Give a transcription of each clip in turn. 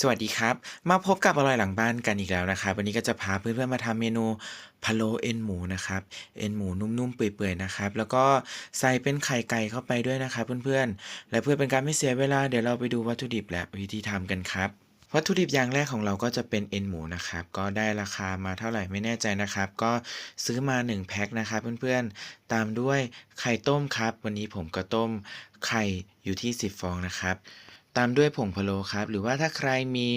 สวัสดีครับ มาพบกับอร่อยหลังบ้านกันอีกแล้วนะครับ วันนี้ก็จะพาเพื่อนๆมาทำเมนูพะโล้เอ็นหมูนะครับ เอ็นหมูนุ่มๆเปื่อยๆนะครับ แล้วก็ใส่เป็นไข่ไก่เข้าไปด้วยนะครับเพื่อนๆ และเพื่อเป็นการไม่เสียเวลาเดี๋ยวเราไปดูวัตถุดิบและวิธีทำกันครับ วัตถุดิบอย่างแรกของเราก็จะเป็นเอ็นหมูนะครับ ก็ได้ราคามาเท่าไหร่ไม่แน่ใจนะครับ ก็ซื้อมา1แพ็คนะครับเพื่อนๆ ตามด้วยไข่ต้มครับ วันนี้ผมก็ต้มไข่อยู่ที่ 10 ฟองนะครับ ตามด้วยผงพะโล้ครับ หรือว่าถ้าใครมี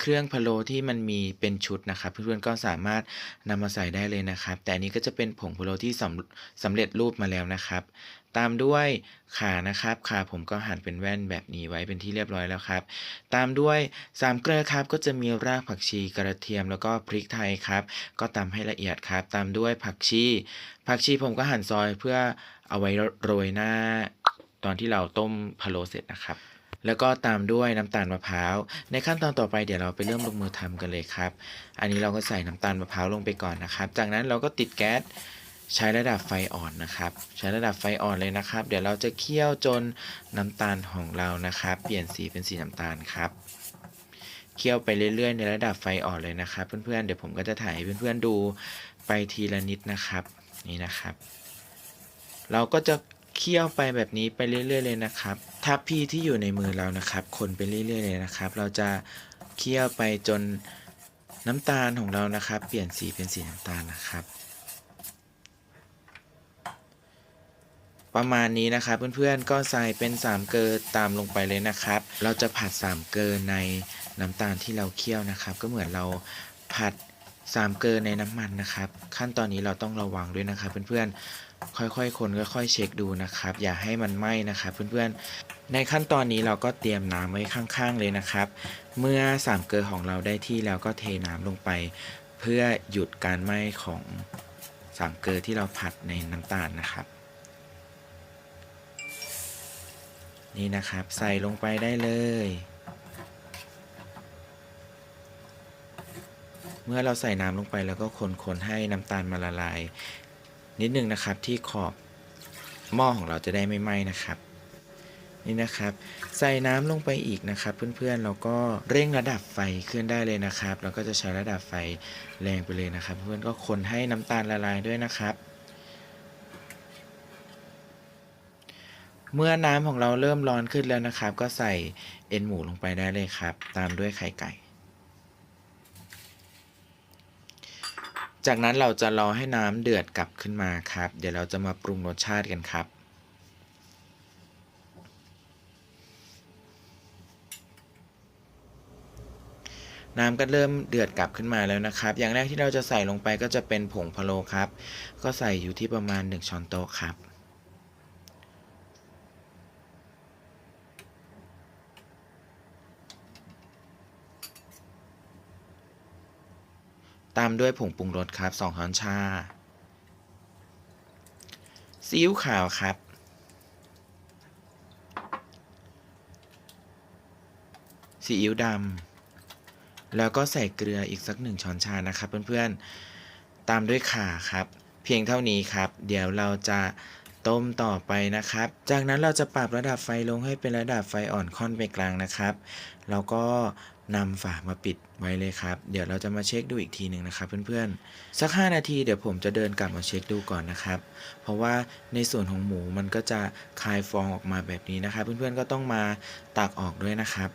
เครื่องพะโล้ที่มันมีเป็นชุดนะครับ เพื่อนๆก็สามารถนำมาใส่ได้เลยนะครับ แต่อันนี้ก็จะเป็นผงพะโล้ที่สำสำเร็จรูปมาแล้วนะครับ ตามด้วยขานะครับขาผมก็หั่นเป็นแว่นแบบนี้ไว้เป็นที่เรียบร้อยแล้วครับ ตามด้วยสามเกลือครับก็จะมีรากผักชีกระเทียมแล้วก็พริกไทยครับ ก็ตำให้ละเอียดครับ ตามด้วยผักชี ผักชีผมก็หั่นซอยเพื่อเอาไว้โรยหน้า ตอนที่เราต้มพะโล้เสร็จนะครับ แล้วก็ตามด้วยน้ำตาลมะพร้าว ในขั้นตอนต่อไปเดี๋ยวเราไปเริ่มลงมือทำกันเลยครับ อันนี้เราก็ใส่น้ำตาลมะพร้าวลงไปก่อนนะครับ จากนั้นเราก็ติดแก๊สใช้ระดับไฟอ่อนนะครับ ใช้ระดับไฟอ่อนเลยนะครับ เดี๋ยวเราจะเคี่ยวจนน้ำตาลของเรานะครับ เปลี่ยนสีเป็นสีน้ำตาลครับเคี่ยวไปเรื่อยๆ ในระดับไฟอ่อนเลยนะครับ เพื่อนๆเดี๋ยวผมก็จะถ่ายให้เพื่อนๆดูไปทีละนิดนะครับ นี่นะครับ เราก็จะ เคี่ยวไปแบบนี้ไปเรื่อย ๆ เลยนะครับทัพพีที่อยู่ในมือเรานะครับ คนไปเรื่อย ๆ เลยนะครับ เราจะเคี่ยวไปจนน้ำตาลของเรานะครับ เปลี่ยนสีเป็นสีน้ำตาลนะครับ ประมาณนี้นะครับเพื่อนๆก็ใส่เป็น3เกลือตามลงไปเลยนะครับ เราจะผัด3เกลือในน้ำตาลที่เราเคี่ยวนะครับ ก็เหมือนเราผัด 3เกลือในน้ำมันนะครับ ขั้นตอนนี้เราต้องระวังด้วยนะครับ เพื่อนๆ ค่อยๆ คนค่อยๆ เช็คดูนะครับ อย่าให้มันไหม้นะครับ เพื่อนๆ ในขั้นตอนนี้เราก็เตรียมน้ำไว้ข้างๆ เลยนะครับ เมื่อ3เกลือของเราได้ที่แล้วก็เทน้ำลงไป เพื่อหยุดการไหม้ของ3เกลือที่เราผัดในน้ำตาลนะครับ นี่นะครับ ใส่ลงไปได้เลย เมื่อเราใส่น้ำลงไปแล้วก็คนๆให้น้ำตาลมาละลาย นิดนึงนะครับที่ขอบหม้อของเราจะได้ไม่ไหม้นะครับนี่นะครับ ใส่น้ำลงไปอีกนะครับ เพื่อนๆเราก็เร่งระดับไฟขึ้นได้เลยนะครับแล้วก็จะใช้ระดับไฟแรงไปเลยนะครับ เพื่อนๆก็คนให้น้ำตาลละลายด้วยนะครับ เมื่อน้ำของเราเริ่มร้อนขึ้นแล้วนะครับ ก็ใส่เอ็นหมูลงไปได้เลยครับ ตามด้วยไข่ไก่ จากนั้นเราจะรอให้น้ำเดือดกลับขึ้นมาครับ เดี๋ยวเราจะมาปรุงรสชาติกันครับ น้ำก็เริ่มเดือดกลับขึ้นมาแล้วนะครับ อย่างแรกที่เราจะใส่ลงไปก็จะเป็นผงพะโล้ครับ ก็ใส่อยู่ที่ประมาณ 1 ช้อนโต๊ะครับ ตามด้วยผงปรุงรสครับ 2 ช้อนชา ซีอิ๊วขาวครับ ซีอิ๊วดำ แล้วก็ใส่เกลืออีกสักหนึ่งช้อนชานะครับเพื่อนๆ ตามด้วยข่าครับ เพียงเท่านี้ครับ เดี๋ยวเราจะต้มต่อไปนะครับ จากนั้นเราจะปรับระดับไฟลงให้เป็นระดับไฟอ่อนค่อนไปกลางนะครับ แล้วก็ นำฝามาปิดไว้เลยครับ เดี๋ยวเราจะมาเช็คดูอีกทีหนึ่งนะครับเพื่อนๆ สัก 5 นาทีเดี๋ยวผมจะเดินกลับมาเช็คดูก่อนนะครับ เพราะว่าในส่วนของหมูมันก็จะคายฟองออกมาแบบนี้นะครับ เพื่อนๆก็ต้องมาตักออกด้วยนะครับ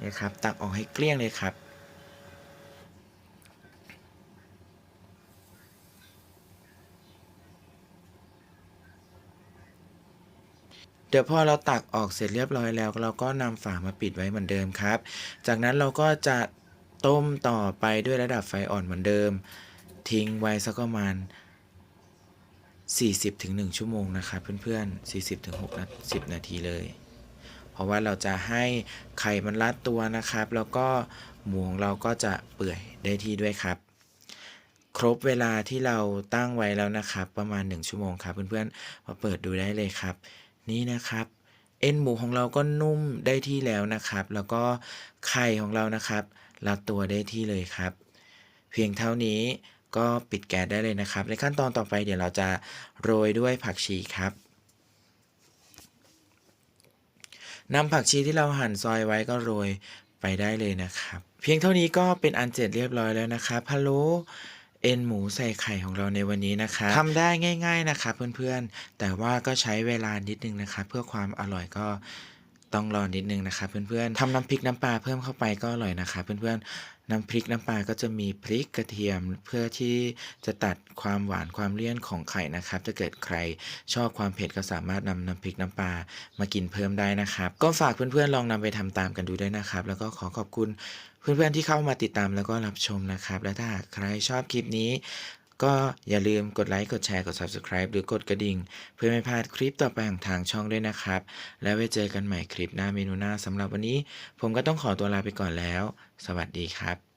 นี่ครับ ตักออกให้เกลี้ยงเลยครับ เดี๋ยวพอเราตักออกเสร็จเรียบร้อยแล้ว เราก็นำฝามาปิดไว้เหมือนเดิมครับ จากนั้นเราก็จะต้มต่อไปด้วยระดับไฟอ่อนเหมือนเดิม ทิ้งไว้สักประมาณ 40-1ถึง1ชั่วโมงนะครับเพื่อนๆ 40-6ถึง6นา10 นาทีเลย เพราะว่าเราจะให้ไข่มันรัดตัวนะครับ แล้วก็หมูของเราก็จะเปื่อยได้ที่ด้วยครับ ครบเวลาที่เราตั้งไว้แล้วนะครับ ประมาณ 1 ชั่วโมงครับเพื่อนๆมาเปิดดูได้เลยครับ นี่นะครับ เอ็นหมูของเราก็นุ่มได้ที่แล้วนะครับ แล้วก็ไข่ของเรานะครับรัดตัวได้ที่เลยครับ เพียงเท่านี้ก็ปิดแก๊สได้เลยนะครับ ในขั้นตอนต่อไปเดี๋ยวเราจะโรยด้วยผักชีครับนำผักชีที่เราหั่นซอยไว้ก็โรยไปได้เลยนะครับ เพียงเท่านี้ก็เป็นอันเสร็จเรียบร้อยแล้วนะครับพะโล้ เอ็นหมูใส่ไข่ของเราในวันนี้นะคะทำได้ง่าย ๆนะครับเพื่อนๆ แต่ว่าก็ใช้เวลานิดนึงนะครับเพื่อความอร่อยก็ต้องรอนิดนึงนะครับเพื่อนๆทำน้ำพริกน้ำปลาเพิ่มเข้าไปก็อร่อยนะครับเพื่อนๆน้ำพริกน้ำปลาก็จะมีพริกกระเทียมเพื่อที่จะตัดความหวานความเลี่ยนของไข่นะครับถ้าเกิดใครชอบความเผ็ดก็สามารถนำน้ำพริกน้ำปลามากินเพิ่มได้นะครับ ก็ฝากเพื่อนๆลองนำไปทำตามกันดูได้นะครับ แล้วก็ขอขอบคุณ เพื่อนๆที่เข้ามาติดตามแล้วก็รับชมนะครับ และถ้าใครชอบคลิปนี้ ก็อย่าลืมกดไลค์ กดแชร์ กด Subscribe หรือกดกระดิ่ง เพื่อไม่พลาดคลิปต่อไปของทางช่องด้วยนะครับ แล้วไว้เจอกันใหม่คลิปหน้าเมนูหน้าสำหรับวันนี้ ผมก็ต้องขอตัวลาไปก่อนแล้ว สวัสดีครับ